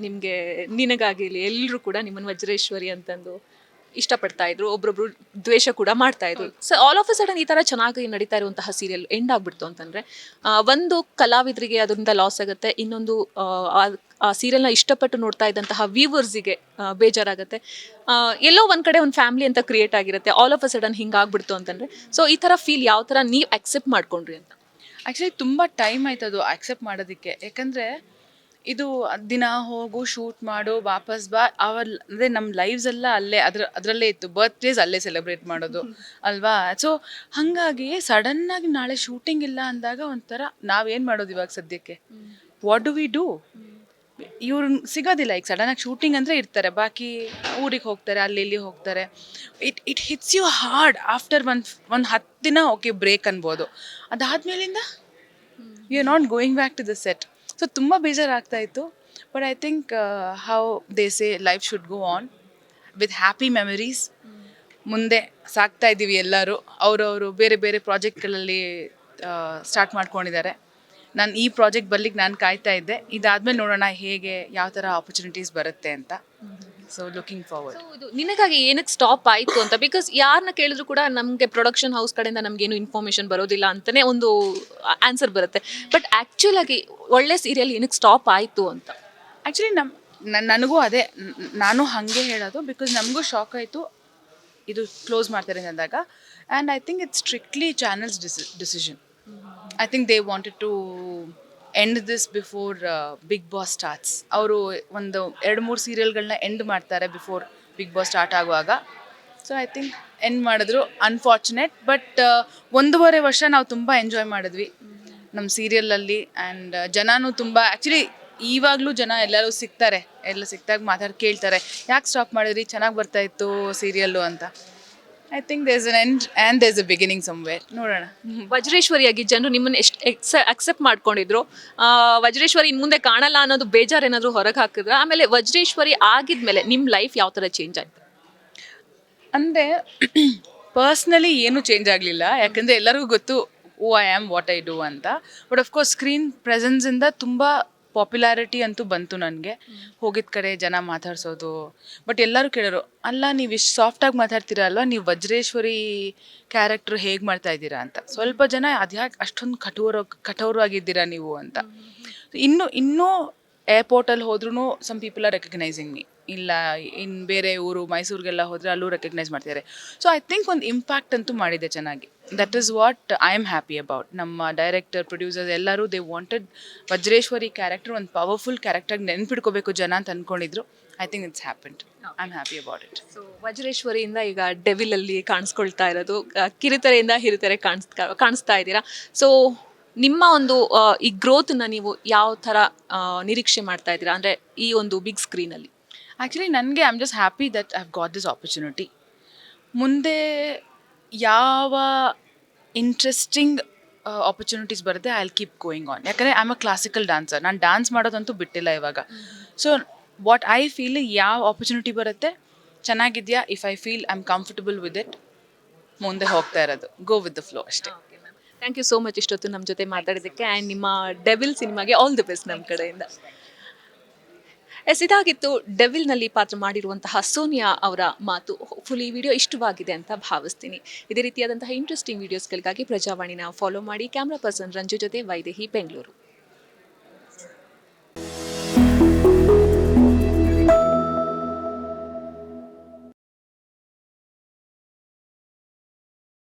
ನಿಮಗೆ ನಿನಗಾಗಿರಲಿ ಎಲ್ಲರೂ ಕೂಡ ನಿಮ್ಮನ್ನು ವಜ್ರೇಶ್ವರಿ ಅಂತಂದು ಇಷ್ಟಪಡ್ತಾ ಇದ್ರು ಒಬ್ರೊಬ್ರು ದ್ವೇಷ ಕೂಡ ಮಾಡ್ತಾ ಇದ್ರು. So all of a sudden ಈ ತರ ಚೆನ್ನಾಗಿ ನಡೀತಾ ಇರುವಂತಹ ಸೀರಿಯಲ್ ಎಂಡ್ ಆಗ್ಬಿಡ್ತು ಅಂತಂದ್ರೆ ಒಂದು ಕಲಾವಿದರಿಗೆ ಅದರಿಂದ ಲಾಸ್ ಆಗುತ್ತೆ ಇನ್ನೊಂದು ಆ, ಸೀರಿಯಲ್ನ ಇಷ್ಟಪಟ್ಟು ನೋಡ್ತಾ ಇದ್ದಂತಹ ವ್ಯೂವರ್ಸಿಗೆ ಬೇಜಾರಾಗುತ್ತೆ. ಎಲ್ಲೋ ಒಂದ್ ಕಡೆ ಒಂದು ಫ್ಯಾಮಿಲಿ ಅಂತ ಕ್ರಿಯೇಟ್ ಆಗಿರುತ್ತೆ ಆಲ್ ಆಫ್ ಅ ಸಡನ್ ಹಿಂಗಾಗ್ಬಿಡ್ತು ಅಂತಂದ್ರೆ. ಸೊ ಈ ತರ ಫೀಲ್ ಯಾವ ತರ ನೀವು ಅಕ್ಸೆಪ್ಟ್ ಮಾಡ್ಕೊಂಡ್ರಿ ಅಂತ? ಆ್ಯಕ್ಚುಲಿ ತುಂಬ ಟೈಮ್ ಆಯ್ತು ಅದು ಆಕ್ಸೆಪ್ಟ್ ಮಾಡೋದಕ್ಕೆ. ಯಾಕಂದರೆ ಇದು ದಿನ ಹೋಗು ಶೂಟ್ ಮಾಡು ವಾಪಸ್ ಬಾ. ಅವರ್ ಅಂದ್ರೆ ನಮ್ಮ ಲೈವ್ಸ್ ಎಲ್ಲ ಅಲ್ಲೇ ಅದ್ರ ಅದರಲ್ಲೇ ಇತ್ತು. ಬರ್ತ್ಡೇಸ್ ಅಲ್ಲೇ ಸೆಲೆಬ್ರೇಟ್ ಮಾಡೋದು. ಅಲ್ವಾ? ಸೊ ಹಾಗಾಗಿ ಸಡನ್ನಾಗಿ ನಾಳೆ ಶೂಟಿಂಗ್ ಇಲ್ಲ ಅಂದಾಗ ಒಂಥರ ನಾವೇನು ಮಾಡೋದು ಇವಾಗ ಸದ್ಯಕ್ಕೆ? ವಾಟ್ ಡು ವಿ ಡೂ ಇವ್ರು ಸಿಗೋದಿಲ್ಲ. ಈಗ ಸಡನ್ನಾಗಿ ಶೂಟಿಂಗ್ ಅಂದರೆ ಇರ್ತಾರೆ. ಬಾಕಿ ಊರಿಗೆ ಹೋಗ್ತಾರೆ ಅಲ್ಲಿ ಇಲ್ಲಿ ಹೋಗ್ತಾರೆ. It it hits you hard after ಒಂದು ಒಂದು ಹತ್ತು ದಿನ ಓಕೆ ಬ್ರೇಕ್ ಅನ್ಬೋದು. ಅದಾದ್ಮೇಲಿಂದ you are not going back to the set so ತುಂಬ ಬೇಜಾರಾಗ್ತಾ ಇತ್ತು but I think how they say life should go on with happy memories ಮುಂದೆ ಸಾಕ್ತಾ ಇದ್ದೀವಿ ಎಲ್ಲರೂ. ಅವರವರು ಬೇರೆ ಬೇರೆ ಪ್ರಾಜೆಕ್ಟ್ಗಳಲ್ಲಿ ಸ್ಟಾರ್ಟ್ ಮಾಡ್ಕೊಂಡಿದ್ದಾರೆ. ನಾನು ಈ ಪ್ರಾಜೆಕ್ಟ್ ಬರ್ಲಿಕ್ಕೆ ನಾನು ಕಾಯ್ತಾ ಇದ್ದೆ. ಇದಾದ್ಮೇಲೆ ನೋಡೋಣ ಹೇಗೆ, ಯಾವ ಥರ ಆಪರ್ಚುನಿಟೀಸ್ ಬರುತ್ತೆ ಅಂತ. ಸೊ ಲುಕಿಂಗ್ ಫಾರ್ವರ್ಡ್ So, ಇದು ನಿನಗಾಗಿ ಏನಕ್ಕೆ ಸ್ಟಾಪ್ ಆಯಿತು ಅಂತ? ಬಿಕಾಸ್ ಯಾರನ್ನ ಕೇಳಿದ್ರು ಕೂಡ ನಮಗೆ ಪ್ರೊಡಕ್ಷನ್ ಹೌಸ್ ಕಡೆಯಿಂದ ನಮಗೇನು ಇನ್ಫಾರ್ಮೇಷನ್ ಬರೋದಿಲ್ಲ ಅಂತಲೇ ಒಂದು ಆನ್ಸರ್ ಬರುತ್ತೆ. ಬಟ್ ಆ್ಯಕ್ಚುಲಾಗಿ ಆಗಿ ಒಳ್ಳೆ ಸೀರಿಯಲ್ ಏನಕ್ಕೆ ಸ್ಟಾಪ್ ಆಯಿತು ಅಂತ? ಆ್ಯಕ್ಚುಲಿ ನಮ್ಮ ನನಗೂ ಅದೇ ನ- ನಾನು ಹಾಗೆ ಹೇಳೋದು ಬಿಕಾಸ್ ನಮಗೂ ಶಾಕ್ ಆಯಿತು. ಇದು ಕ್ಲೋಸ್ ಮಾಡ್ತಾರೆ ಅಂದಾಗ. And I think it's strictly channels deci decision I think they wanted to end this before Bigg Boss starts ಅವರು ಒಂದು ಎರಡು ಮೂರು ಸೀರಿಯಲ್ಗಳನ್ನ ಎಂಡ್ ಮಾಡ್ತಾರೆ ಬಿಫೋರ್ ಬಿಗ್ ಬಾಸ್ ಸ್ಟಾರ್ಟ್ ಆಗುವಾಗ. ಸೊ ಐ ಥಿಂಕ್ ಎಂಡ್ ಮಾಡಿದ್ರು. ಅನ್ಫಾರ್ಚುನೇಟ್ ಬಟ್ ಒಂದೂವರೆ ವರ್ಷ ನಾವು ತುಂಬ ಎಂಜಾಯ್ ಮಾಡಿದ್ವಿ. ನಮ್ಮ ಸೀರಿಯಲಲ್ಲಿ ಆ್ಯಂಡ್ ಜನನೂ ತುಂಬ ಆ್ಯಕ್ಚುಲಿ ಈವಾಗಲೂ ಜನ ಎಲ್ಲರೂ ಸಿಗ್ತಾರೆ. ಎಲ್ಲ ಸಿಕ್ತಾಗ ಮಾತಾಡಿ ಕೇಳ್ತಾರೆ. ಯಾಕೆ ಸ್ಟಾಪ್ ಮಾಡಿದ್ರಿ? ಚೆನ್ನಾಗಿ ಬರ್ತಾಯಿತ್ತು ಸೀರಿಯಲ್ಲು ಅಂತ. I think does an end and does a beginning somewhere ನೋಡೋಣ. ವಜ್ರೇಶ್ವರಿಯಾಗಿ ಜನರು ನಿಮ್ಮನ್ನು ಎಷ್ಟು ಅಕ್ಸೆಪ್ಟ್ ಮಾಡ್ಕೊಂಡಿದ್ರು. ಆ, ವಜ್ರೇಶ್ವರಿ ಇನ್ನು ಮುಂದೆ ಕಾಣಲ್ಲ ಅನ್ನೋದು ಬೇಜಾರು ಏನಾದರೂ ಹೊರಗೆ ಹಾಕಿದ್ರೆ ಆಮೇಲೆ ವಜ್ರೇಶ್ವರಿ ಆಗಿದ್ಮೇಲೆ ನಿಮ್ಮ ಲೈಫ್ ಯಾವ ಥರ ಚೇಂಜ್ ಆಯ್ತು? ಅಂದರೆ ಪರ್ಸ್ನಲಿ ಏನೂ ಚೇಂಜ್ ಆಗಲಿಲ್ಲ. ಯಾಕಂದರೆ ಎಲ್ಲರಿಗೂ ಗೊತ್ತು ಓ I am what I do ಅಂತ. ಬಟ್ ಅಫ್ಕೋರ್ಸ್ ಸ್ಕ್ರೀನ್ ಪ್ರೆಸೆನ್ಸಿಂದ ತುಂಬ ಪಾಪ್ಯುಲಾರಿಟಿ ಅಂತೂ ಬಂತು ನನಗೆ. ಹೋಗಿದ ಕಡೆ ಜನ ಮಾತಾಡ್ಸೋದು. ಬಟ್ ಎಲ್ಲರೂ ಕೇಳೋರು ಅಲ್ಲ ನೀವು ಇಷ್ಟು ಸಾಫ್ಟಾಗಿ ಮಾತಾಡ್ತೀರ ಅಲ್ವಾ? ನೀವು ವಜ್ರೇಶ್ವರಿ ಕ್ಯಾರೆಕ್ಟ್ರ್ ಹೇಗೆ ಮಾಡ್ತಾ ಇದ್ದೀರಾ ಅಂತ? ಸ್ವಲ್ಪ ಜನ ಅದ್ಯಾಕೆ ಅಷ್ಟೊಂದು ಕಠೋರ ಕಠೋರವಾಗಿದ್ದೀರಾ ನೀವು ಅಂತ. ಇನ್ನು ಇನ್ನೂ ಏರ್ಪೋರ್ಟಲ್ಲಿ ಹೋದ್ರೂ some people are recognising me ಇಲ್ಲ ಇನ್ನು ಬೇರೆ ಊರು ಮೈಸೂರಿಗೆಲ್ಲ ಹೋದರೆ ಅಲ್ಲೂ ರೆಕಗ್ನೈಸ್ ಮಾಡ್ತಿದ್ದಾರೆ ಸೊ ಐ ಥಿಂಕ್ ಒಂದು ಇಂಪ್ಯಾಕ್ಟ್ ಅಂತೂ ಮಾಡಿದೆ ಚೆನ್ನಾಗಿ. That is what I am happy about ನಮ್ಮ ಡೈರೆಕ್ಟರ್ ಪ್ರೊಡ್ಯೂಸರ್ಸ್ ಎಲ್ಲರೂ ದೇ ವಾಂಟೆಡ್ ವಜ್ರೇಶ್ವರಿ ಕ್ಯಾರೆಕ್ಟರ್ ಒಂದು ಪವರ್ಫುಲ್ ಕ್ಯಾರೆಕ್ಟರ್ ನೆನ್ಪಿಡ್ಕೋಬೇಕು ಜನ ಅಂತ ಅಂದ್ಕೊಂಡಿದ್ರು I think it's happened I am happy about it so ವಜ್ರೇಶ್ವರಿಯಿಂದ ಈಗ ಡೆವಿಲ್ ಅಲ್ಲಿ ಕಾಣಿಸ್ಕೊಳ್ತಾ ಇರೋದು ಕಿರಿತರೆಯಿಂದ ಹಿರಿತರೆ ಕಾಣಿಸ್ತಾ ಕಾಣಿಸ್ತಾ ಇದ್ದೀರಾ? ಸೊ ನಿಮ್ಮ ಒಂದು ಈ ಗ್ರೋತ್ನ ನೀವು ಯಾವ ಥರ ನಿರೀಕ್ಷೆ ಮಾಡ್ತಾ ಇದ್ದೀರಾ? ಅಂದರೆ ಈ ಒಂದು ಬಿಗ್ ಸ್ಕ್ರೀನಲ್ಲಿ ಆ್ಯಕ್ಚುಲಿ ನನಗೆ I am just happy that I have got this opportunity ಮುಂದೆ ಯಾವ ಇಂಟ್ರೆಸ್ಟಿಂಗ್ ಆಪರ್ಚುನಿಟೀಸ್ ಬರುತ್ತೆ I will keep going on ಯಾಕಂದರೆ I am a classical dancer ನಾನು ಡ್ಯಾನ್ಸ್ ಮಾಡೋದಂತೂ ಬಿಟ್ಟಿಲ್ಲ ಇವಾಗ ಸೊ ವಾಟ್ ಐ ಫೀಲ್ ಯಾವ ಆಪರ್ಚುನಿಟಿ ಬರುತ್ತೆ ಚೆನ್ನಾಗಿದೆಯಾ if I feel I am comfortable with it ಮುಂದೆ ಹೋಗ್ತಾ ಇರೋದು ಗೋ ವಿತ್ ದ ಫ್ಲೋ ಅಷ್ಟೇ ಥ್ಯಾಂಕ್ ಯು ಸೋ ಮಚ್ ಇಷ್ಟೊತ್ತು ನಮ್ಮ ಜೊತೆ ಮಾತಾಡಿದ್ದಕ್ಕೆ ಆ್ಯಂಡ್ ನಿಮ್ಮ ಡೆವಿಲ್ ಸಿನಿಮಾಗೆ ಆಲ್ ದಿ ಬೆಸ್ಟ್ ನಮ್ಮ ಕಡೆಯಿಂದ ಎಸ್, ಇದಾಗಿತ್ತು ಡೆವಿಲ್ನಲ್ಲಿ ಪಾತ್ರ ಮಾಡಿರುವಂತಹ ಸೋನಿಯಾ ಅವರ ಮಾತು. ಫುಲ್ ಈ ವಿಡಿಯೋ ಇಷ್ಟವಾಗಿದೆ ಅಂತ ಭಾವಿಸ್ತೀನಿ. ಇದೇ ರೀತಿಯಾದಂತಹ ಇಂಟ್ರೆಸ್ಟಿಂಗ್ ವಿಡಿಯೋಸ್ಗಳಿಗಾಗಿ ಪ್ರಜಾವಾಣಿನ ಫಾಲೋ ಮಾಡಿ. ಕ್ಯಾಮ್ರಾ ಪರ್ಸನ್ ರಂಜು ಜೊತೆ ವೈದೇಹಿ, ಬೆಂಗಳೂರು.